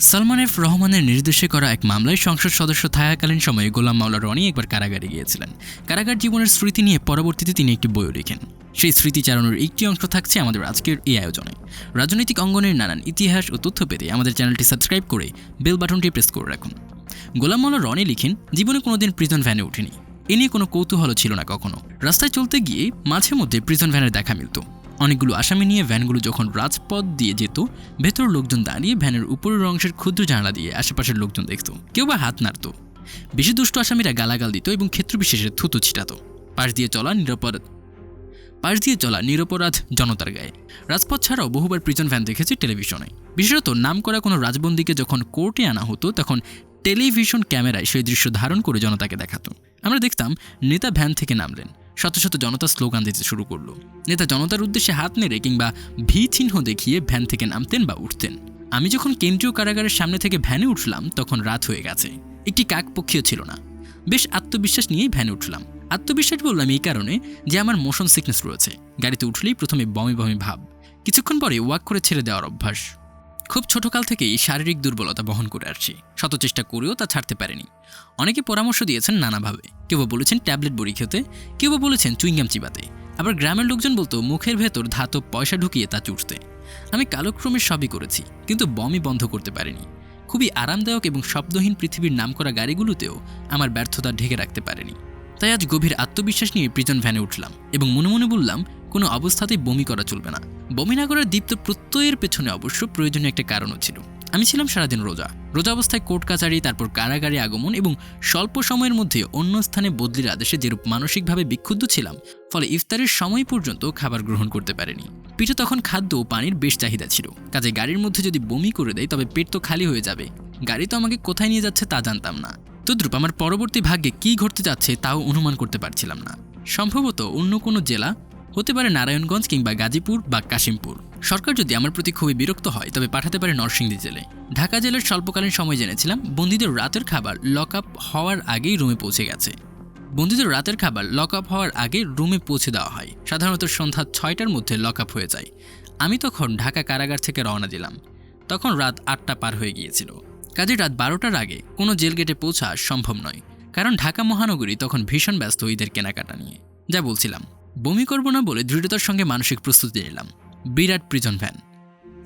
Salman F রহমানের নির্দেশে করা এক মামলায় সংসদ সদস্য থাকাকালীন সময়ে গোলাম মাওলা রনি একবার কারাগারে গিয়েছিলেন। কারাগার জীবনের স্মৃতি নিয়ে পরবর্তীতে তিনি একটি বইও লিখেন। সেই স্মৃতিচারণের একটি অংশ থাকছে আমাদের আজকের এই আয়োজনে। রাজনৈতিক অঙ্গনের নানান ইতিহাস ও তথ্য পেতে আমাদের চ্যানেলটি সাবস্ক্রাইব করে বেল বাটনটি প্রেস করে রাখুন। গোলাম মাওলা রনি লিখেন, জীবনে কোনোদিন প্রিজন ভ্যানে উঠিনি। এ নিয়ে কোনো কৌতূহল ছিল না কখনো। রাস্তায় চলতে গিয়ে মাঝে মধ্যে প্রিজন ভ্যানের দেখা মিলত। অনেকগুলো আসামি নিয়ে ভ্যানগুলো যখন রাজপথ দিয়ে যেত ভেতর লোকজন দাঁড়িয়ে ভ্যানের উপরের অংশের ক্ষুদ্র জানালা দিয়ে আশেপাশের লোকজন দেখত। কেউ বা হাত নাড়ত। বেশি দুষ্ট আসামিরা গালাগাল দিত এবং ক্ষেত্রবিশেষে থুতু ছিটাত। পাশ দিয়ে চলা নিরাপরাধ পাশ দিয়ে চলা নিরপরাধ জনতার গায়ে। রাজপথ ছাড়াও বহুবার প্রিজন ভ্যান দেখেছি টেলিভিশনে বিশেষত নাম করা কোনো রাজবন্দীকে যখন কোর্টে আনা হতো, তখন টেলিভিশন ক্যামেরায় সেই দৃশ্য ধারণ করে জনতাকে দেখাতো। আমরা দেখতাম, নেতা ভ্যান থেকে নামলেন। শত শত জনতা স্লোগান দিতে শুরু করল। নেতা জনতার উদ্দেশ্যে হাত নেড়ে কিংবা ভি চিহ্ন দেখিয়ে ভ্যান থেকে নামতেন বা উঠতেন। আমি যখন কেন্দ্রীয় কারাগারের সামনে থেকে ভ্যানে উঠলাম, তখন রাত হয়ে গেছে। একটি কাকপক্ষীয় ছিল না। বেশ আত্মবিশ্বাস নিয়েই ভ্যানে উঠলাম। আত্মবিশ্বাস বললাম এই কারণে যে আমার মোশন সিকনেস রয়েছে। গাড়িতে উঠলেই প্রথমে বমি বমি ভাব। কিছুক্ষণ পরে ওয়াক করে ছেড়ে দেওয়ার অভ্যাস। খুব ছোটকাল থেকেই শারীরিক দুর্বলতা বহন করে আসছি। শত চেষ্টা করেও তা ছাড়তে পারেনি। অনেকে পরামর্শ দিয়েছেন নানাভাবে। কেউ বা বলেছেন ট্যাবলেট বড়ি খেতে, কেউ বা বলেছেন চুইংগাম চিবাতে। আবার গ্রামের লোকজন বলতো, মুখের ভেতর ধাতব পয়সা ঢুকিয়ে তা চুষতে আমি কালক্রমে সবই করেছি, কিন্তু বমি বন্ধ করতে পারিনি। খুবই আরামদায়ক এবং শব্দহীন পৃথিবীর নামকরা গাড়িগুলোতেও আমার ব্যর্থতা ঢেকে রাখতে পারেনি। তাই আজ গভীর আত্মবিশ্বাস নিয়ে প্রিজন ভ্যানে উঠলাম এবং মনে মনে বললাম, কোনো অবস্থাতেই বমি করা চলবে না। বমি না করার দীপ্ত প্রত্যয়ের পেছনে অবশ্য প্রয়োজনীয় একটা কারণও ছিল। আমি ছিলাম সারাদিন রোজা। রোজা অবস্থায় কোর্ট কাচারি, তারপর কারাগারে আগমন এবং স্বল্প সময়ের মধ্যে অন্য স্থানে বদলির আদেশে যেরূপ মানসিকভাবে বিক্ষুব্ধ ছিলাম, ফলে ইফতারের সময় পর্যন্ত খাবার গ্রহণ করতে পারেনি। পিঠে তখন খাদ্য ও পানির বেশ চাহিদা ছিল। কাজে গাড়ির মধ্যে যদি বমি করে দেয়, তবে পেট তো খালি হয়ে যাবে। গাড়ি তো আমাকে কোথায় নিয়ে যাচ্ছে তা জানতাম না। তদ্রুপ আমার পরবর্তী ভাগ্যে কী ঘটতে যাচ্ছে তাও অনুমান করতে পারছিলাম না। সম্ভবত অন্য কোনো জেলা হতে পারে নারায়ণগঞ্জ কিংবা গাজীপুর বা কাশিমপুর। সরকার যদি আমার প্রতি খুবই বিরক্ত হয়, তবে পাঠাতে পারে নরসিংদী জেলে। ঢাকা জেলার স্বল্পকালীন সময় জেনেছিলাম, বন্দীদের রাতের খাবার লক আপ হওয়ার আগেই রুমে পৌঁছে গেছে। বন্দীদের রাতের খাবার লক আপ হওয়ার আগে রুমে পৌঁছে দেওয়া হয়। সাধারণত সন্ধ্যা ছয়টার মধ্যে লক আপ হয়ে যায়। আমি তখন ঢাকা কারাগার থেকে রওনা দিলাম। তখন রাত আটটা পার হয়ে গিয়েছিল। কাজে রাত বারোটার আগে কোনো জেল গেটে পৌঁছা সম্ভব নয়, কারণ ঢাকা মহানগরী তখন ভীষণ ব্যস্ত ঈদের কেনাকাটা নিয়ে, যা বলছিলাম। বমি করব না বলে দৃঢ়তার সঙ্গে মানসিক প্রস্তুতি নিলাম। বিরাট প্রিজন ভ্যান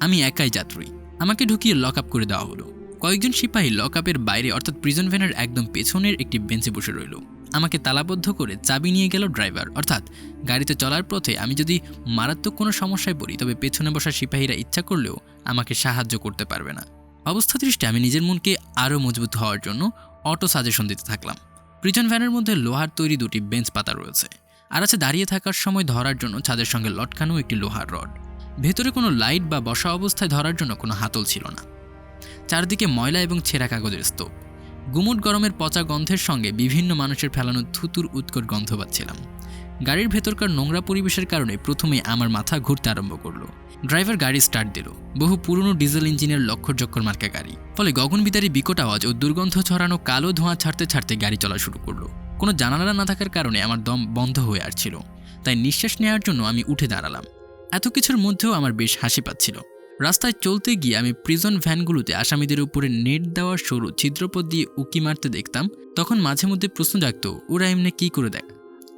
আমি একাই যাত্রী। আমাকে ঢুকিয়ে লক আপ করে দেওয়া হলো। কয়েকজন সিপাহী লক আপের বাইরে, অর্থাৎ প্রিজন ভ্যানের একদম পেছনের একটি বেঞ্চে বসে রইল। আমাকে তালাবদ্ধ করে চাবি নিয়ে গেল ড্রাইভার অর্থাৎ গাড়িতে চলার পথে আমি যদি মারাত্মক কোনো সমস্যায় পড়ি, তবে পেছনে বসা সিপাহীরা ইচ্ছা করলেও আমাকে সাহায্য করতে পারবে না। অবস্থা দৃষ্টি আমি নিজের মনকে আরও মজবুত হওয়ার জন্য অটো সাজেশন দিতে থাকলাম। প্রিজন ভ্যানের মধ্যে লোহার তৈরি দুটি বেঞ্চ পাতা রয়েছে। আর আছে দাঁড়িয়ে থাকার সময় ধরার জন্য ছাদের সঙ্গে লটকানো একটি লোহার রড। ভেতরে কোনো লাইট বা বসা অবস্থায় ধরার জন্য কোনো হাতল ছিল না। চারদিকে ময়লা এবং ছেঁড়া কাগজের স্তূপ। গুমুট গরমের পচা গন্ধের সঙ্গে বিভিন্ন মানুষের ফেলানো থুতুর উৎকট গন্ধ পাচ্ছিলাম। গাড়ির ভেতরকার নোংরা পরিবেশের কারণে প্রথমে আমার মাথা ঘুরতে আরম্ভ করল। ড্রাইভার গাড়ি স্টার্ট দিল। বহু পুরনো ডিজেল ইঞ্জিনের লক্ষর চক্কর মার্কা গাড়ি। ফলে গগনবিদারী বিকট আওয়াজ ও দুর্গন্ধ ছড়ানো কালো ধোঁয়া ছাড়তে ছাড়তে গাড়ি চলা শুরু করল। কোনো জানালা না থাকার কারণে আমার দম বন্ধ হয়ে আসছিল। তাই নিঃশ্বাস নেওয়ার জন্য আমি উঠে দাঁড়ালাম। এত কিছুর মধ্যেও আমার বেশ হাসি পাচ্ছিল। রাস্তায় চলতে গিয়ে আমি প্রিজন ভ্যানগুলোতে আসামিদের উপরে নেট দেওয়ার সরু ছিদ্রপথ দিয়ে উকি মারতে দেখতাম, তখন মাঝে মধ্যে প্রশ্ন জাগত, ওরা এমনি কি করে দেখ?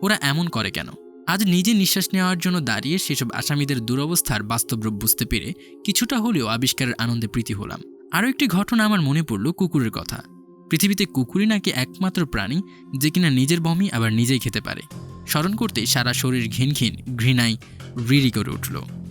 ওরা এমন করে কেন? আজ নিজে নিঃশ্বাস নেওয়ার জন্য দাঁড়িয়ে সেসব আসামিদের দুরবস্থার বাস্তব রূপ বুঝতে পেরে কিছুটা হলেও আবিষ্কারের আনন্দে প্রীতি হলাম। আরও একটি ঘটনা আমার মনে পড়ল কুকুরের কথা। পৃথিবীতে কুকুরই নাকি একমাত্র প্রাণী যে কিনা নিজের বমি আবার নিজেই খেতে পারে। স্মরণ করতে সারা শরীর ঘিন ঘিন ঘৃণায় রিড়ি করে উঠল।